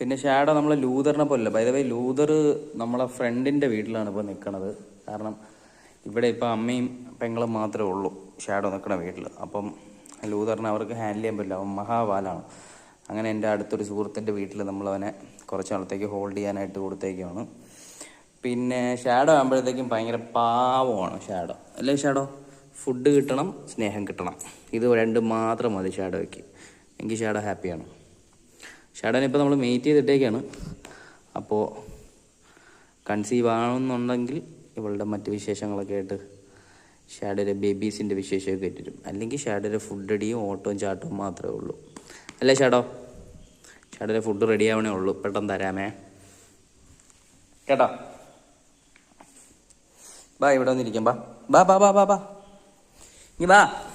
പിന്നെ ഷാഡോ നമ്മളെ ലൂതറിനെ പോലെ ബൈ ദ വേ ലൂതർ നമ്മളെ ഫ്രണ്ടിന്റെ വീട്ടിലാണ് ഇപ്പോൾ നിൽക്കണത് കാരണം ഇവിടെ ഇപ്പോൾ അമ്മയും പെങ്ങളും മാത്രമേ ഉള്ളൂ ഷാഡോ നിൽക്കുന്ന വീട്ടിൽ. അപ്പം ലൂതറിനെ അവർക്ക് ഹാൻഡിൽ ചെയ്യാൻ പറ്റില്ല. അവൻ മഹാബാലാണ്. അങ്ങനെ എന്റെ അടുത്തൊരു സുഹൃത്തിന്റെ വീട്ടിൽ നമ്മളവനെ കുറച്ച് നാളത്തേക്ക് ഹോൾഡ് ചെയ്യാനായിട്ട് കൊടുത്തേക്കാണ് പിന്നെ ഷാഡോ ആകുമ്പോഴത്തേക്കും ഭയങ്കര പാവമാണ് ഷാഡോ. അല്ലേ ഷാഡോ? ഫുഡ് കിട്ടണം സ്നേഹം കിട്ടണം. ഇത് രണ്ടും മാത്രം മതി ഷാഡോയ്ക്ക്. എങ്കിൽ ഷാഡോ ഹാപ്പിയാണ് ഷാഡോനെ ഇപ്പോൾ നമ്മൾ മെയ്റ്റ് ചെയ്തിട്ടേക്കാണ്. അപ്പോൾ കൺസീവ് ആണെന്നുണ്ടെങ്കിൽ ഇവളുടെ മറ്റ് വിശേഷങ്ങളൊക്കെ ആയിട്ട് ഷാഡോയുടെ ബേബീസിന്റെ വിശേഷമൊക്കെ കേട്ടിരും അല്ലെങ്കിൽ ഷാഡോയുടെ ഫുഡ് അടിയും ഓട്ടവും ചാട്ടവും മാത്രമേ ഉള്ളൂ. അല്ലേ ഷാഡോ? ഷാഡോയുടെ ഫുഡ് റെഡി ആവണേ ഉള്ളൂ. പെട്ടെന്ന് തരാമേ. കേട്ടോ? ബാ ഇവിടെ വന്നിരിക്കാം. ബാ. ബാ ബാ ബാ ബാ ബാ. ഇനി ബാ.